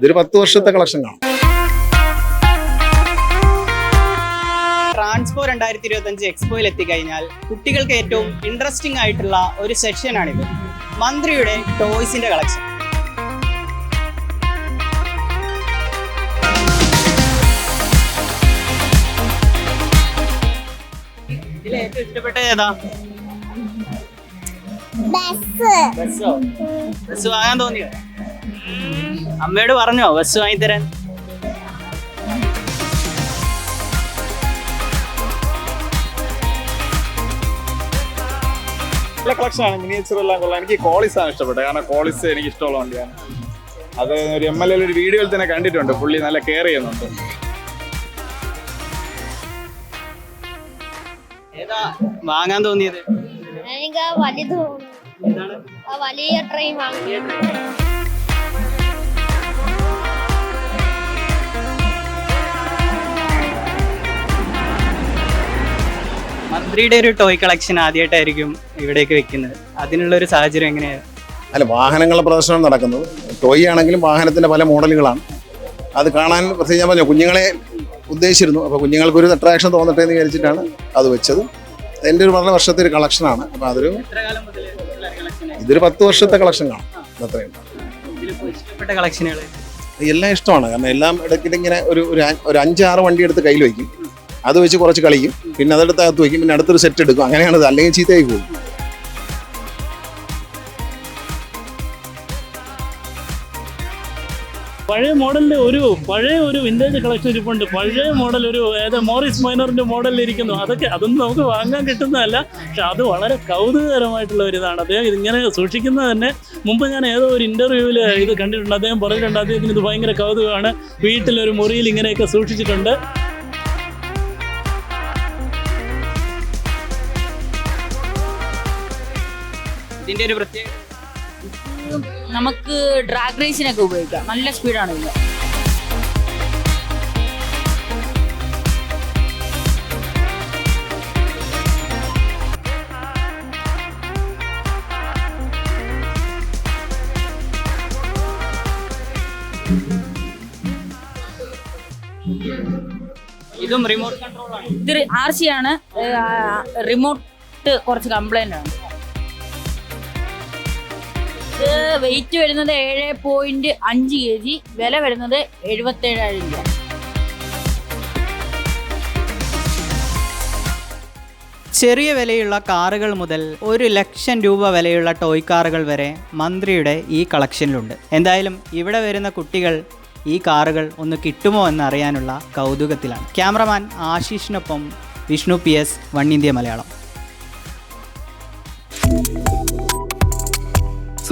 ഇതൊരു പത്ത് വർഷത്തെ കളക്ഷൻ കാണും ട്രാൻസ്പോ രണ്ടായിരത്തി ഇരുപത്തി അഞ്ച് എക്സ്പോയിൽ എത്തിക്കഴിഞ്ഞാൽ കുട്ടികൾക്ക് ഏറ്റവും ഇൻട്രസ്റ്റിംഗ് ആയിട്ടുള്ള ഒരു സെഷനാണിത് മന്ത്രിയുടെ ടോയ്സിന്റെ കളക്ഷൻ. ഏറ്റവും ഇഷ്ടപ്പെട്ട ഏതാ? ബസ്സോ? ബസ് വാങ്ങാൻ തോന്നിയോ? അമ്മയോട് പറഞ്ഞോ ബസ് വാങ്ങിത്തരാൻ. നല്ല കളക്ഷൻ ആണ് മിനിയേച്ചർ എല്ലാം കൊള്ളാം. എനിക്ക് കോളിസ് ആണ് ഇഷ്ടപ്പെട്ടത് കാരണം കോളിസ് എനിക്ക് ഇഷ്ടമുള്ള വണ്ടിയാണ്. അത് ഒരു എം എൽ എ ഒരു വീഡിയോയിൽ തന്നെ കണ്ടിട്ടുണ്ട്. പുള്ളി നല്ല കെയർ ചെയ്യുന്നുണ്ട്. വാങ്ങാൻ തോന്നിയത്? എനിക്ക് വലിയ ട്രെയിൻ വാങ്ങി മന്ത്രിയുടെ ഒരു ടോയ് കളക്ഷൻ ആദ്യമായിട്ടായിരിക്കും ഇവിടേക്ക് വെക്കുന്നത്. അതിനുള്ള ഒരു സാഹചര്യം എങ്ങനെയാണ് അല്ല വാഹനങ്ങളുടെ പ്രദർശനം നടക്കുന്നത്. ടോയ് ആണെങ്കിലും വാഹനത്തിന്റെ പല മോഡലുകളാണ്. അത് കാണാൻ പ്രത്യേകിച്ച് ഞാൻ പറഞ്ഞു കുഞ്ഞുങ്ങളെ ഉദ്ദേശിച്ചിരുന്നു. അപ്പോൾ കുഞ്ഞുങ്ങൾക്ക് ഒരു അട്രാക്ഷൻ തോന്നട്ടെ എന്ന് വിചാരിച്ചിട്ടാണ് അത് വെച്ചത്. എന്റെ ഒരു വളരെ വർഷത്തെ ഒരു കളക്ഷനാണ് അപ്പോൾ അതൊരു ഇതൊരു പത്ത് വർഷത്തെ കളക്ഷൻ കാണും. അത്രയും എല്ലാം ഇഷ്ടമാണ്. കാരണം എല്ലാം ഇടയ്ക്കിടെ ഇങ്ങനെ ഒരു ഒരു അഞ്ചാറ് വണ്ടി എടുത്ത് കയ്യിൽ വയ്ക്കും. അത് വെച്ച് കുറച്ച് കളിക്കും. പിന്നെ അതെടുത്ത് അകത്ത് വയ്ക്കും പിന്നെ അടുത്തൊരു സെറ്റ് എടുക്കും. അങ്ങനെയാണ് ഇത് അല്ലെങ്കിൽ ചീത്തയായി പോകും. പഴയ മോഡലിന്റെ ഒരു പഴയ ഒരു വിന്റേജ് കളക്ഷൻ ഇരിപ്പുണ്ട്. പഴയ മോഡൽ ഒരു ഏതാ മോറിസ് മൈനറിന്റെ മോഡലിൽ ഇരിക്കുന്നു. അതൊക്കെ അതൊന്നും നമുക്ക് വാങ്ങാൻ കിട്ടുന്നതല്ല. പക്ഷെ അത് വളരെ കൗതുകകരമായിട്ടുള്ള ഒരു ഇതാണ്. അദ്ദേഹം ഇതിങ്ങനെ സൂക്ഷിക്കുന്നത് തന്നെ. മുമ്പ് ഞാൻ ഏതോ ഒരു ഇന്റർവ്യൂവിൽ ഇത് കണ്ടിട്ടുണ്ട്. അദ്ദേഹം പറഞ്ഞിട്ടുണ്ട് അദ്ദേഹത്തിന് ഇത് ഭയങ്കര കൗതുകമാണ്. വീട്ടിലൊരു മുറിയിൽ ഇങ്ങനെയൊക്കെ സൂക്ഷിച്ചിട്ടുണ്ട്. ഇതിന്റെ ഒരു പ്രത്യേക നമുക്ക് ഡ്രാഗ് റേസിനൊക്കെ ഉപയോഗിക്കാം. നല്ല സ്പീഡാണ് ഇത്. ഇതും റിമോട്ട് കൺട്രോൾ ആണ്. ഇത് ആർ സി ആണ്. റിമോട്ട് കുറച്ച് കംപ്ലൈന്റ് ആണ്. വെയിറ്റ് വരുന്നത് ഏഴ് പോയിന്റ് അഞ്ച് കെ ജി വില വരുന്നത് എഴുപത്തേഴായിരം രൂപ. ചെറിയ വിലയുള്ള കാറുകൾ മുതൽ ഒരു ലക്ഷം രൂപ വിലയുള്ള ടോയ് കാറുകൾ വരെ മന്ത്രിയുടെ ഈ കളക്ഷനിലുണ്ട് എന്തായാലും ഇവിടെ വരുന്ന കുട്ടികൾ ഈ കാറുകൾ ഒന്ന് കിട്ടുമോ എന്നറിയാനുള്ള കൗതുകത്തിലാണ്. Cameraman ആശീഷിനൊപ്പം Vishnu P S one India Malayalam.